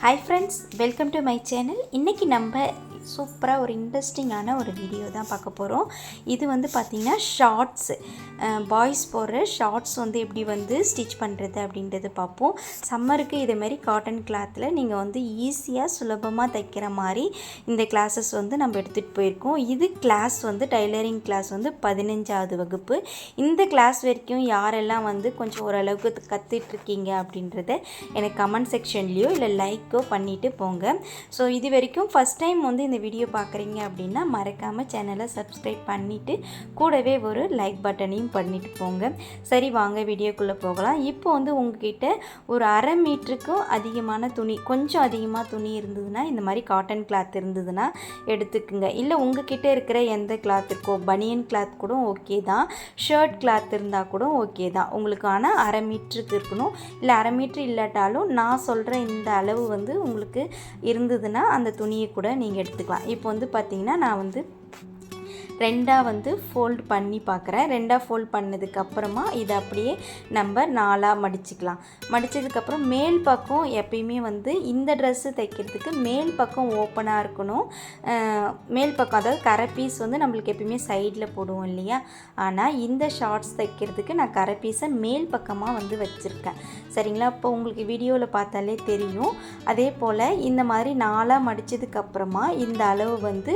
Hi friends welcome to my channel இன்றைக்கி நம்ம சூப்பராக ஒரு இன்ட்ரெஸ்டிங்கான ஒரு வீடியோ தான் பார்க்க போகிறோம் இது வந்து பார்த்திங்கன்னா ஷார்ட்ஸு. பாய்ஸ் போடுற ஷார்ட்ஸ் வந்து எப்படி வந்து ஸ்டிச் பண்ணுறது அப்படின்றது பார்ப்போம். சம்மருக்கு இதேமாரி காட்டன் கிளாத்தில் நீங்கள் வந்து ஈஸியாக சுலபமாக தைக்கிற மாதிரி இந்த கிளாஸஸ் வந்து நம்ம எடுத்துகிட்டு போயிருக்கோம். இது கிளாஸ் வந்து டைலரிங் கிளாஸ் வந்து பதினஞ்சாவது வகுப்பு. இந்த கிளாஸ் வரைக்கும் யாரெல்லாம் வந்து கொஞ்சம் ஓரளவுக்கு கற்றுட்ருக்கீங்க அப்படின்றத எனக்கு கமெண்ட் செக்ஷன்லேயோ இல்லை லைக்கோ பண்ணிவிட்டு போங்க. ஸோ இது வரைக்கும் ஃபஸ்ட் டைம் வந்து இந்த வீடியோ பார்க்குறீங்க அப்படின்னா மறக்காமல் சேனலை சப்ஸ்கிரைப் பண்ணிவிட்டு கூடவே ஒரு லைக் பட்டனையும் பண்ணிட்டு போங்க. சரி வாங்க வீடியோக்குள்ளே போகலாம். இப்போ வந்து உங்ககிட்ட ஒரு அரை மீட்டருக்கும் அதிகமான துணி கொஞ்சம் அதிகமாக துணி இருந்ததுன்னா இந்த மாதிரி காட்டன் கிளாத் இருந்ததுன்னா எடுத்துக்குங்க. இல்லை உங்ககிட்ட இருக்கிற எந்த கிளாத் இருக்கோ பனியன் கிளாத் கூட ஓகே தான். ஷர்ட் கிளாத் இருந்தால் கூட ஓகே தான். உங்களுக்கு ஆனால் அரை மீட்டருக்கு இருக்கணும். இல்லை அரை மீட்ரு இல்லாட்டாலும் நான் சொல்கிற இந்த அளவு வந்து உங்களுக்கு இருந்ததுன்னா அந்த துணியை கூட நீங்கள் எடுத்துக்கலாம். இப்போ வந்து பார்த்தீங்கன்னா நான் வந்து ரெண்டாக வந்து ஃபோல்ட் பண்ணி பார்க்குறேன் ரெண்டாக ஃபோல்ட் பண்ணதுக்கப்புறமா இதை அப்படியே நம்ம நாலாக மடிச்சுக்கலாம். மடித்ததுக்கப்புறம் மேல் பக்கம் எப்பயுமே வந்து இந்த ட்ரெஸ்ஸு தைக்கிறதுக்கு மேல் பக்கம் ஓப்பனாக இருக்கணும். மேல் பக்கம் அதாவது கரை பீஸ் வந்து நம்மளுக்கு எப்பயுமே சைடில் போடுவோம் இல்லையா? ஆனால் இந்த ஷார்ட்ஸ் தைக்கிறதுக்கு நான் கரை பீஸை மேல் பக்கமாக வந்து வச்சுருக்கேன். சரிங்களா? இப்போ உங்களுக்கு வீடியோவில் பார்த்தாலே தெரியும். அதே போல் இந்த மாதிரி நாலாக மடித்ததுக்கப்புறமா இந்த அளவு வந்து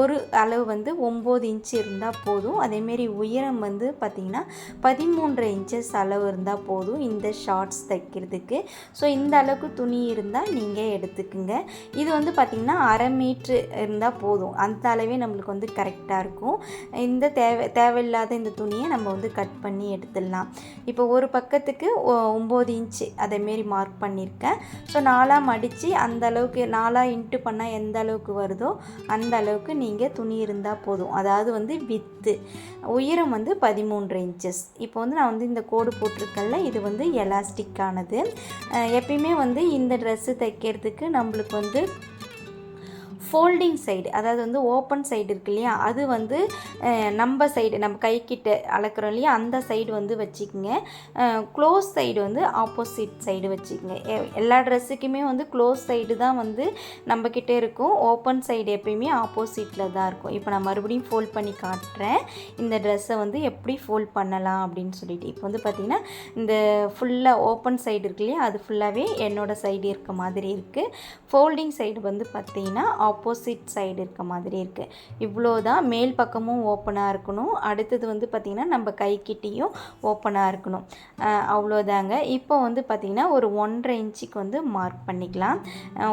ஒரு அளவு வந்து ஒம்பது இன்ச் இருந்தால் போதும். அதேமாரி உயரம் வந்து பார்த்திங்கன்னா பதிமூன்றரை இன்ச்சஸ் அளவு இருந்தால் போதும் இந்த ஷார்ட்ஸ் தைக்கிறதுக்கு. ஸோ இந்த அளவுக்கு துணி இருந்தால் நீங்கள் எடுத்துக்குங்க. இது வந்து பார்த்திங்கன்னா அரை மீட்ரு இருந்தால் போதும். அந்த அளவே நம்மளுக்கு வந்து கரெக்டாக இருக்கும். இந்த தேவை தேவையில்லாத இந்த துணியை நம்ம வந்து கட் பண்ணி எடுத்துடலாம். இப்போ ஒரு பக்கத்துக்கு ஒ- ஒம்பது இன்ச்சு அதேமாரி மார்க் பண்ணியிருக்கேன் ஸோ நாலாக மடித்து அந்த அளவுக்கு நாலாக இன்ட்டு பண்ணால் எந்த அளவுக்கு வருதோ அந்த அளவுக்கு நீங்கள் துணி இருந்தால் போதும். அதாவது அதாவது வந்து வித்து. உயரம் வந்து பதிமூன்று இன்ச்சஸ் இப்போ வந்து நான் வந்து இந்த கோடு போட்டிருக்கேன்ல இது வந்து எலாஸ்டிக்கானது எப்பயுமே வந்து இந்த ட்ரெஸ்ஸு தைக்கிறதுக்கு நம்மளுக்கு வந்து ஃபோல்டிங் சைடு அதாவது வந்து ஓப்பன் சைடு இருக்கு இல்லையா அது வந்து நம்ம சைடு நம்ம கைக்கிட்ட அளக்குறோம் இல்லையா? அந்த சைடு வந்து வச்சுக்கோங்க. க்ளோஸ் சைடு வந்து ஆப்போசிட் சைடு வச்சுக்கோங்க. எ- எல்லா ட்ரெஸ்ஸுக்குமே வந்து க்ளோஸ் சைடு தான் வந்து நம்மக்கிட்ட இருக்கும். ஓப்பன் சைடு எப்பயுமே ஆப்போசிட்டில் தான் இருக்கும். இப்போ நான் மறுபடியும் ஃபோல்ட் பண்ணி காட்டுறேன். இந்த ட்ரெஸ்ஸை வந்து எப்படி ஃபோல்ட் பண்ணலாம் அப்படின்னு சொல்லிட்டு. இப்போ வந்து பார்த்திங்கன்னா இந்த ஃபுல்லாக ஓப்பன் சைடு இருக்கு இல்லையா? அது ஃபுல்லாகவே என்னோடய சைடு இருக்க மாதிரி இருக்குது ஃபோல்டிங் சைடு வந்து பார்த்திங்கன்னா ஆப்போசிட் சைடு இருக்க மாதிரி இருக்குது இவ்வளோ தான் மேல் பக்கமும் ஓப்பனாக இருக்கணும். அடுத்தது வந்து பார்த்திங்கன்னா நம்ம கைக்கிட்டேயும் ஓப்பனாக இருக்கணும். அவ்வளோதாங்க. இப்போ வந்து பார்த்திங்கன்னா ஒரு ஒன்றரை இன்ச்சுக்கு வந்து மார்க் பண்ணிக்கலாம்.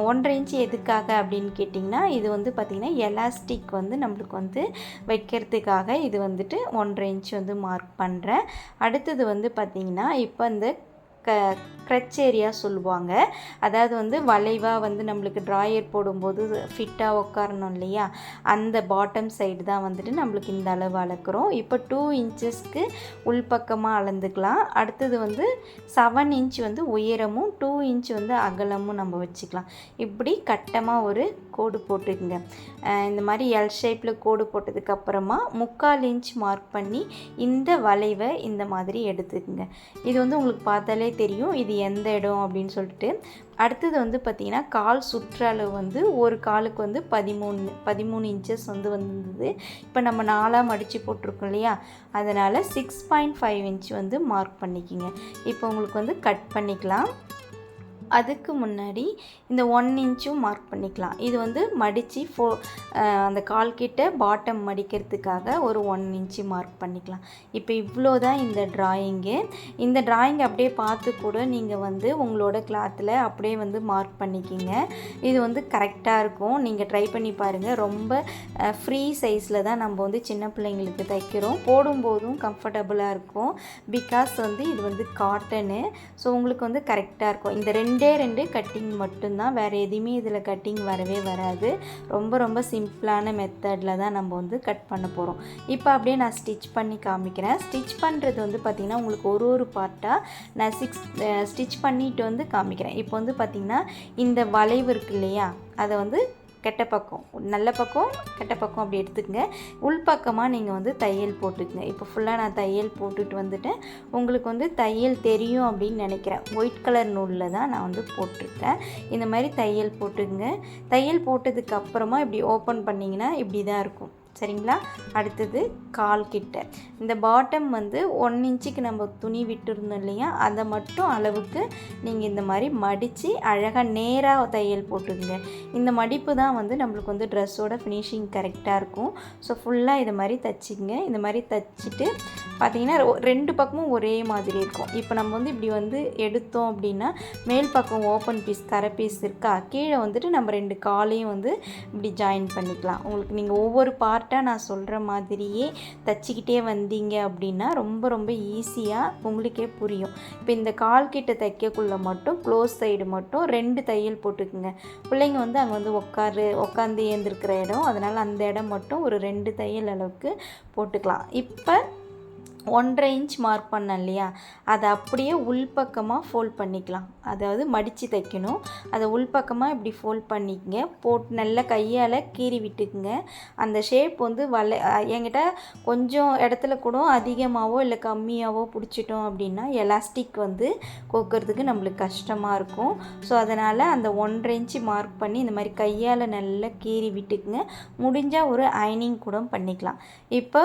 ஒன்றரை இன்ச்சு எதுக்காக அப்படின்னு கேட்டிங்கன்னா இது வந்து பார்த்திங்கன்னா எலாஸ்டிக் வந்து நம்மளுக்கு வந்து வைக்கிறதுக்காக இது வந்துட்டு ஒன்றரை இன்ச்சு வந்து மார்க் பண்ணுறேன் அடுத்தது வந்து பார்த்திங்கன்னா இப்போ இந்த க க்ரச் ஏரியா சொல்லுவாங்க. அதாவது வந்து வளைவாக வந்து நம்மளுக்கு ட்ராயர் போடும்போது ஃபிட்டாக உட்காரணும் இல்லையா? அந்த பாட்டம் சைடு தான் வந்துட்டு நம்மளுக்கு இந்த அளவு அளக்குறோம். இப்போ டூ இன்ச்சஸ்க்கு உள்பக்கமாக அளந்துக்கலாம். அடுத்தது வந்து செவன் இன்ச் வந்து உயரமும் டூ இன்ச் வந்து அகலமும் நம்ம வச்சுக்கலாம். இப்படி கட்டமாக ஒரு கோடு போட்டுக்குங்க. இந்த மாதிரி எல் ஷேப்பில் கோடு போட்டதுக்கப்புறமா முக்கால் இன்ச் மார்க் பண்ணி இந்த வளைவை இந்த மாதிரி எடுத்துக்குங்க. இது வந்து உங்களுக்கு பார்த்தாலே தெரியும் இது எந்த இடம் அப்படின்னு சொல்லிட்டு. அடுத்தது வந்து பார்த்திங்கன்னா கால் சுற்றளவு வந்து ஒரு காலுக்கு வந்து பதிமூணு பதிமூணு இன்ச்சஸ் வந்து வந்தது. இப்போ நம்ம நாலாக மடித்து போட்டிருக்கோம் இல்லையா? அதனால் சிக்ஸ் பாயிண்ட் ஃபைவ் இன்ச் வந்து மார்க் பண்ணிக்கிங்க. இப்போ உங்களுக்கு வந்து கட் பண்ணிக்கலாம். அதுக்கு முன்னாடி இந்த ஒன் இன்ச்சும் மார்க் பண்ணிக்கலாம். இது வந்து மடித்து ஃபோ அந்த கால் கிட்ட பாட்டம் மடிக்கிறதுக்காக ஒரு ஒன் இன்ச்சு மார்க் பண்ணிக்கலாம். இப்போ இவ்வளோ தான் இந்த ட்ராயிங்கு இந்த ட்ராயிங் அப்படியே பார்த்து கூட நீங்கள் வந்து உங்களோட கிளாத்தில் அப்படியே வந்து மார்க் பண்ணிக்கிங்க. இது வந்து கரெக்டாக இருக்கும். நீங்கள் ட்ரை பண்ணி பாருங்கள் ரொம்ப ஃப்ரீ சைஸில் தான் நம்ம வந்து சின்ன பிள்ளைங்களுக்கு தைக்கிறோம். போடும்போதும் கம்ஃபர்டபுளாக இருக்கும். பிகாஸ் வந்து இது வந்து காட்டனு ஸோ உங்களுக்கு வந்து கரெக்டாக இருக்கும். இந்த ரெண்டு ரெண்டு கட்டிங் மட்டும்தான். வேறு எதுவுமே இதில் கட்டிங் வரவே வராது. ரொம்ப ரொம்ப சிம்பிளான மெத்தடில் தான் நம்ம வந்து கட் பண்ண போகிறோம் இப்போ அப்படியே நான் ஸ்டிச் பண்ணி காமிக்கிறேன். ஸ்டிச் பண்ணுறது வந்து பார்த்திங்கன்னா உங்களுக்கு ஒரு ஒரு பார்ட்டாக நான் சிக்ஸ் ஸ்டிச் பண்ணிட்டு வந்து காமிக்கிறேன். இப்போ வந்து பார்த்திங்கன்னா இந்த வளைவு இருக்கு இல்லையா? அதை வந்து கெட்ட பக்கம் நல்ல பக்கம் கெட்ட பக்கம் அப்படி எடுத்துக்கங்க. உள்பக்கமாக நீங்கள் வந்து தையல் போட்டுக்கங்க. இப்போ ஃபுல்லாக நான் தையல் போட்டுட்டு வந்துட்டேன். உங்களுக்கு வந்து தையல் தெரியும் அப்படின்னு நினைக்கிறேன். ஒயிட் கலர் நூலில் தான் நான் வந்து போட்டிருக்கேன். இந்த மாதிரி தையல் போட்டுக்கங்க. தையல் போட்டதுக்கு அப்புறமா இப்படி ஓப்பன் பண்ணிங்கன்னா இப்படி தான் இருக்கும். சரிங்களா? அடுத்தது கால் கிட்ட. இந்த பாட்டம் வந்து ஒன் இன்ச்சுக்கு நம்ம துணி விட்டுருந்தோம் இல்லையா? அதை மட்டும் அளவுக்கு நீங்கள் இந்த மாதிரி மடித்து அழகாக நேராக தையல் போட்டுருங்க இந்த மடிப்பு தான் வந்து நம்மளுக்கு வந்து ட்ரெஸ்ஸோட ஃபினிஷிங் கரெக்டாக இருக்கும். ஸோ ஃபுல்லாக இதை மாதிரி தைச்சிங்க இந்த மாதிரி தைச்சிட்டு பார்த்தீங்கன்னா ரெண்டு பக்கமும் ஒரே மாதிரி இருக்கும். இப்போ நம்ம வந்து இப்படி வந்து எடுத்தோம் அப்படின்னா மேல் பக்கம் ஓப்பன் பீஸ் கரை பீஸ் இருக்கா? கீழே வந்துட்டு நம்ம ரெண்டு காலையும் வந்து இப்படி ஜாயின் பண்ணிக்கலாம். உங்களுக்கு நீங்கள் ஒவ்வொரு பார்ட்டாக நான் சொல்கிற மாதிரியே தச்சிக்கிட்டே வந்தீங்க அப்படின்னா ரொம்ப ரொம்ப ஈஸியாக உங்களுக்கே புரியும். இப்போ இந்த கால் கிட்ட தைக்கக்குள்ளே மட்டும் க்ளோஸ் சைடு மட்டும் ரெண்டு தையல் போட்டுக்குங்க. பிள்ளைங்க வந்து அங்கே வந்து உட்காரு உட்காந்து ஏந்திருக்கிற இடம். அதனால் அந்த இடம் மட்டும் ஒரு ரெண்டு தையல் அளவுக்கு போட்டுக்கலாம். இப்போ ஒன்றரை இன்ச் மார்க் பண்ணேன் இல்லையா? அதை அப்படியே உள்பக்கமாக ஃபோல்ட் பண்ணிக்கலாம். அதாவது மடித்து தைக்கணும். அதை உள்பக்கமாக இப்படி ஃபோல்ட் பண்ணிக்கங்க. போட்டு நல்லா கையால் கீறி விட்டுக்குங்க. அந்த ஷேப் வந்து வள என்கிட்ட கொஞ்சம் இடத்துல கூட அதிகமாகவோ இல்லை கம்மியாகவோ பிடிச்சிட்டோம் அப்படின்னா எலாஸ்டிக் வந்து கொக்கிறதுக்கு நம்மளுக்கு கஷ்டமாக இருக்கும். ஸோ அதனால் அந்த ஒன்றரை இன்ச்சு மார்க் பண்ணி இந்த மாதிரி கையால் நல்லா கீறி விட்டுக்குங்க. முடிஞ்சால் ஒரு அயனிங் கூட பண்ணிக்கலாம். இப்போ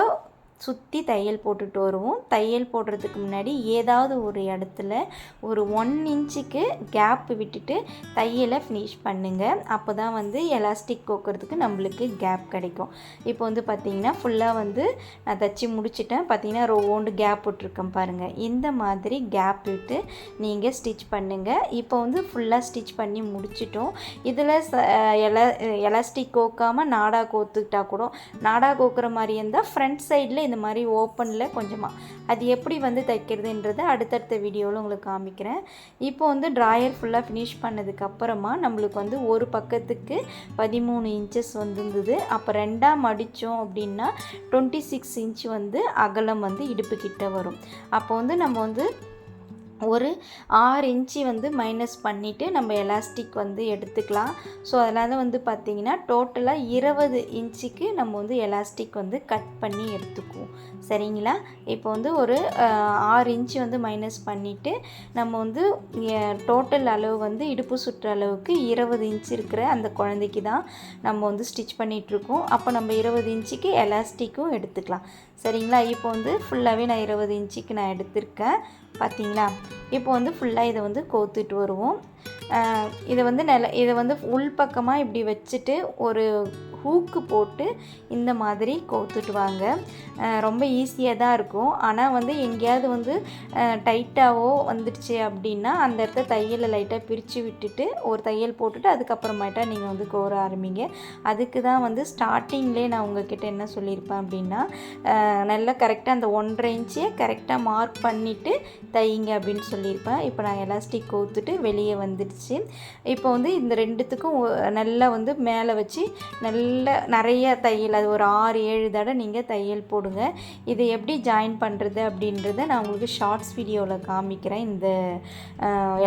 சுற்றி தையல் போட்டுட்டு வருவோம். தையல் போடுறதுக்கு முன்னாடி ஏதாவது ஒரு இடத்துல ஒரு ஒன் இன்ச்சுக்கு கேப் விட்டுட்டு தையலை ஃபினிஷ் பண்ணுங்கள் அப்போ தான் வந்து எலாஸ்டிக் கோக்கிறதுக்கு நம்மளுக்கு கேப் கிடைக்கும். இப்போ வந்து பார்த்திங்கன்னா ஃபுல்லாக வந்து நான் தைச்சி முடிச்சிட்டேன். பார்த்தீங்கன்னா ரோண்டு கேப் விட்டுருக்கேன் பாருங்கள் இந்த மாதிரி கேப் விட்டு நீங்கள் ஸ்டிச் பண்ணுங்கள் இப்போ வந்து ஃபுல்லாக ஸ்டிச் பண்ணி முடிச்சிட்டோம். இதில் எல எலாஸ்டிக் கோக்காமல் நாடா கோத்துக்கிட்டா கூட நாடா கோக்குற மாதிரி இருந்தால் ஃப்ரண்ட் சைடில் இந்த மாதிரி ஓப்பனில் கொஞ்சமாக அது எப்படி வந்து தைக்கிறதுன்றதை அடுத்தடுத்த வீடியோவில் உங்களுக்கு காமிக்கிறேன். இப்போ வந்து ட்ராயர் ஃபுல்லாக ஃபினிஷ் பண்ணதுக்கப்புறமா நம்மளுக்கு வந்து ஒரு பக்கத்துக்கு பதிமூணு இன்ச்சஸ் வந்துருந்தது. அப்போ ரெண்டாக மடித்தோம் அப்படின்னா டுவெண்ட்டி சிக்ஸ் இன்ச் வந்து அகலம் வந்து இடுப்பு கிட்ட வரும். அப்போ வந்து நம்ம வந்து ஒரு ஆறு இன்ச்சு வந்து மைனஸ் பண்ணிவிட்டு நம்ம எலாஸ்டிக் வந்து எடுத்துக்கலாம். ஸோ அதனால் வந்து பார்த்திங்கன்னா டோட்டலாக இருபது இன்ச்சுக்கு நம்ம வந்து எலாஸ்டிக் வந்து கட் பண்ணி எடுத்துக்குவோம். சரிங்களா? இப்போ வந்து ஒரு ஆறு இன்ச்சு வந்து மைனஸ் பண்ணிவிட்டு நம்ம வந்து டோட்டல் அளவு வந்து இடுப்பு சுற்று அளவுக்கு இருபது இன்ச் இருக்கிற அந்த குழந்தைக்கு தான் நம்ம வந்து ஸ்டிச் பண்ணிகிட்ருக்கோம் அப்போ நம்ம இருபது இன்ச்சுக்கு எலாஸ்டிக்கும் எடுத்துக்கலாம். சரிங்களா? இப்போ வந்து ஃபுல்லாகவே நான் இருபது இன்ச்சுக்கு நான் எடுத்திருக்கேன். பார்த்தீங்களா? இப்போ வந்து ஃபுல்லாக இதை வந்து கோத்துட்டு வருவோம். இதை வந்து நில இதை வந்து உள்பக்கமாக இப்படி வச்சுட்டு ஒரு ஹூக்கு போட்டு இந்த மாதிரி கோத்துட்டு வாங்க ரொம்ப ஈஸியாக தான் இருக்கும். ஆனால் வந்து எங்கேயாவது வந்து டைட்டாகவோ வந்துடுச்சு அப்படின்னா அந்த இடத்த தையலை லைட்டாக பிரித்து விட்டுட்டு ஒரு தையல் போட்டுட்டு அதுக்கப்புறமேட்டா நீங்கள் வந்து கோர ஆரம்பிங்க. அதுக்கு தான் வந்து ஸ்டார்டிங்லேயே நான் உங்ககிட்ட என்ன சொல்லியிருப்பேன் அப்படின்னா நல்லா கரெக்டாக அந்த ஒன்றரை இன்ச்சை கரெக்டாக மார்க் பண்ணிவிட்டு தையுங்க அப்படின்னு சொல்லியிருப்பேன். இப்போ நான் எலாஸ்டிக் கோத்துட்டு வெளியே வந்துடுச்சு. இப்போ வந்து இந்த ரெண்டுத்துக்கும் நல்லா வந்து மேலே வச்சு நல்ல நிறைய தையல் அது ஒரு ஆறு ஏழு தடவை நீங்கள் தையல் போடுங்க. இதை எப்படி ஜாயின் பண்ணுறது அப்படின்றத நான் உங்களுக்கு ஷார்ட்ஸ் வீடியோவில் காமிக்கிறேன். இந்த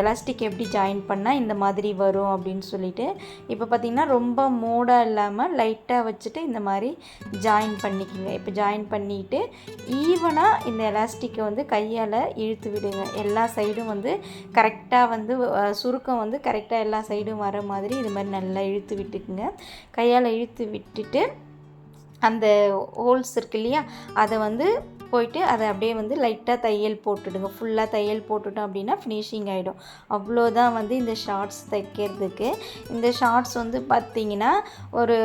எலாஸ்டிக் எப்படி ஜாயின் பண்ணால் இந்த மாதிரி வரும் அப்படின்னு சொல்லிட்டு. இப்போ பார்த்திங்கன்னா ரொம்ப மூடாக இல்லாமல் லைட்டாக வச்சுட்டு இந்த மாதிரி ஜாயின் பண்ணிக்கோங்க. இப்போ ஜாயின் பண்ணிட்டு ஈவனாக இந்த எலாஸ்டிக்கை வந்து கையால் இழுத்து விடுங்க. எல்லா சைடும் வந்து கரெக்டாக வந்து சுருக்கம் வந்து கரெக்டாக எல்லா சைடும் வர மாதிரி இது மாதிரி நல்லா இழுத்து விட்டுக்குங்க. கையால் இழுத்து விட்டுட்டு அந்த ஹோல்ஸ் இருக்கு இல்லையா அதை வந்து போயிட்டு அதை அப்படியே வந்து லைட்டாக தையல் போட்டுடுங்க. ஃபுல்லாக தையல் போட்டுட்டோம் அப்படின்னா ஃபினிஷிங் ஆகிடும் அவ்வளோதான் வந்து இந்த ஷார்ட்ஸ் தைக்கிறதுக்கு. இந்த ஷார்ட்ஸ் வந்து பார்த்திங்கன்னா ஒரு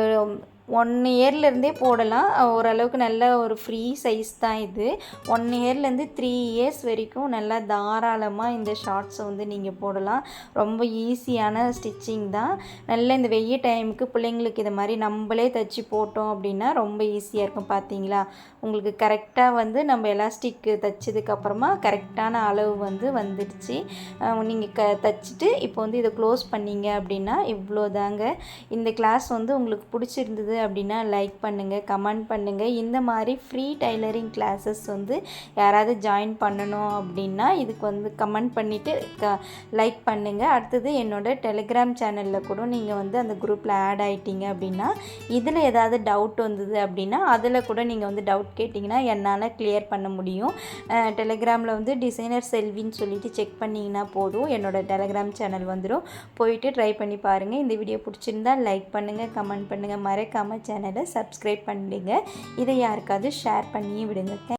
ஒன் இயர்லேருந்தே போடலாம். ஓரளவுக்கு நல்ல ஒரு ஃப்ரீ சைஸ் தான் இது. ஒன் இயர்லேருந்து த்ரீ இயர்ஸ் வரைக்கும் நல்லா தாராளமாக இந்த ஷார்ட்ஸை வந்து நீங்கள் போடலாம். ரொம்ப ஈஸியான ஸ்டிச்சிங் தான். நல்ல இந்த வெய்ய டைமுக்கு பிள்ளைங்களுக்கு இதை மாதிரி நம்மளே தைச்சி போட்டோம் அப்படின்னா ரொம்ப ஈஸியாக இருக்கும் பார்த்தீங்களா உங்களுக்கு கரெக்டாக வந்து நம்ம எலாஸ்டிக் தைச்சதுக்கப்புறமா கரெக்டான அளவு வந்து வந்துடுச்சு. நீங்கள் க தைச்சிட்டு இப்போ வந்து இதை க்ளோஸ் பண்ணீங்க அப்படின்னா இவ்வளோ தாங்க இந்த கிளாஸ் வந்து உங்களுக்கு பிடிச்சிருந்தது அப்படின்னா லைக் பண்ணுங்கள் கமெண்ட் பண்ணுங்கள் இந்த மாதிரி ஃப்ரீ டைலரிங் கிளாஸஸ் வந்து யாராவது ஜாயின் பண்ணணும் அப்படின்னா இதுக்கு வந்து கமெண்ட் பண்ணிவிட்டு க லைக் பண்ணுங்கள் அடுத்தது என்னோட டெலிகிராம் சேனலில் கூட நீங்கள் வந்து அந்த குரூப்பில் ஆட் ஆகிட்டீங்க அப்படின்னா இதில் ஏதாவது டவுட் வந்தது அப்படின்னா அதில் கூட நீங்கள் வந்து டவுட் கேட்டிங்கன்னா என்னால் கிளியர் பண்ண முடியும். டெலிகிராமில் வந்து டிசைனர் செல்வின்னு சொல்லிவிட்டு செக் பண்ணிங்கன்னா போதும். என்னோட டெலிகிராம் சேனல் வந்துடும் போயிட்டு ட்ரை பண்ணி பாருங்கள் இந்த வீடியோ பிடிச்சிருந்தா லைக் பண்ணுங்கள் கமெண்ட் பண்ணுங்கள் மறக்காமல் சேனலை சப்ஸ்கிரைப் பண்ணிடுங்க. இதை யாருக்காவது ஷேர் பண்ணியும் விடுங்க.